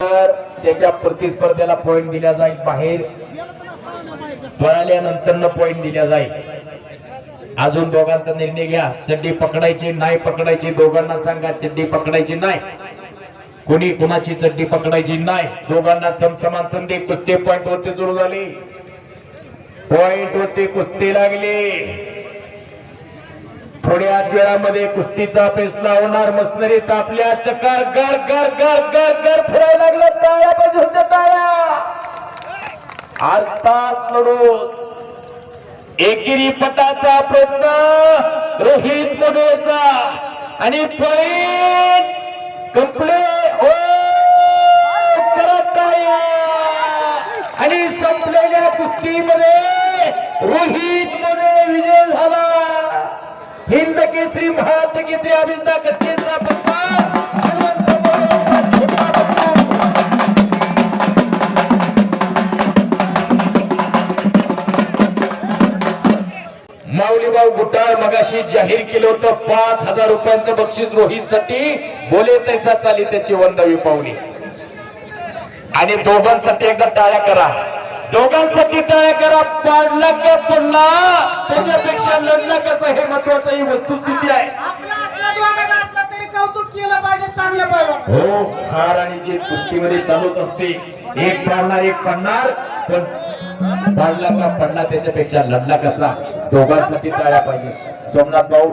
तर त्याच्या प्रतिस्पर्ध्याला पॉइंट दिला जाईल बाहेर. पळाल्यानंतर पॉइंट दिला जाईल. अजून दोघांचा निर्णय घ्या. चड्डी पकडायची नाही पकडायची. दोघांना सांगा चड्डी पकडायची नाही. कोणी कुणाची चड्डी पकडायची नाही? दोघांना समसमान संधी. कुस्ती पॉइंट वरती सुरू झाली. पॉइंट वरती कुस्ती लागली. थोड्याच वेळामध्ये कुस्तीचा पेसला होणार मसनरी तापल्या चकार गर गर गर गर गर फिरायला लागलं टाळ्या पाहिजे होत्या टाळ्या. अर्थात लढू एकेरी पटाचा प्रयत्न रोहित मोडेचा आणि पॉइंट कंपले ओ करत आणि संपलेल्या कुस्तीमध्ये रोहित हिंद केसरी महाराष्ट्र केसरी अभिनेता कच्चेचा पप्पा. हनुमंत मोरे छोटा माऊलीबाऊ गुटाळ मगाशी जाहीर केलं होतं पाच हजार रुपयांचं बक्षीस रोहितसाठी. बोले तैसा चाली त्याची वंदावी पावली. आणि दोघांसाठी एकदा टाळ्या करा. दोघांसाठी टाळ्या करा पाडला का पडला त्याच्यापेक्षा लढला कसं महत्वाचं ही वस्तुस्थिती आहे. हो हार आणि जीत कुस्तीमध्ये चालूच असते एक पाडणार एक पडणार पण पाडला का पडला त्याच्यापेक्षा लढला कसा? दोघांसाठी टाळ्या पाहिजे. सोमनाथ भाऊ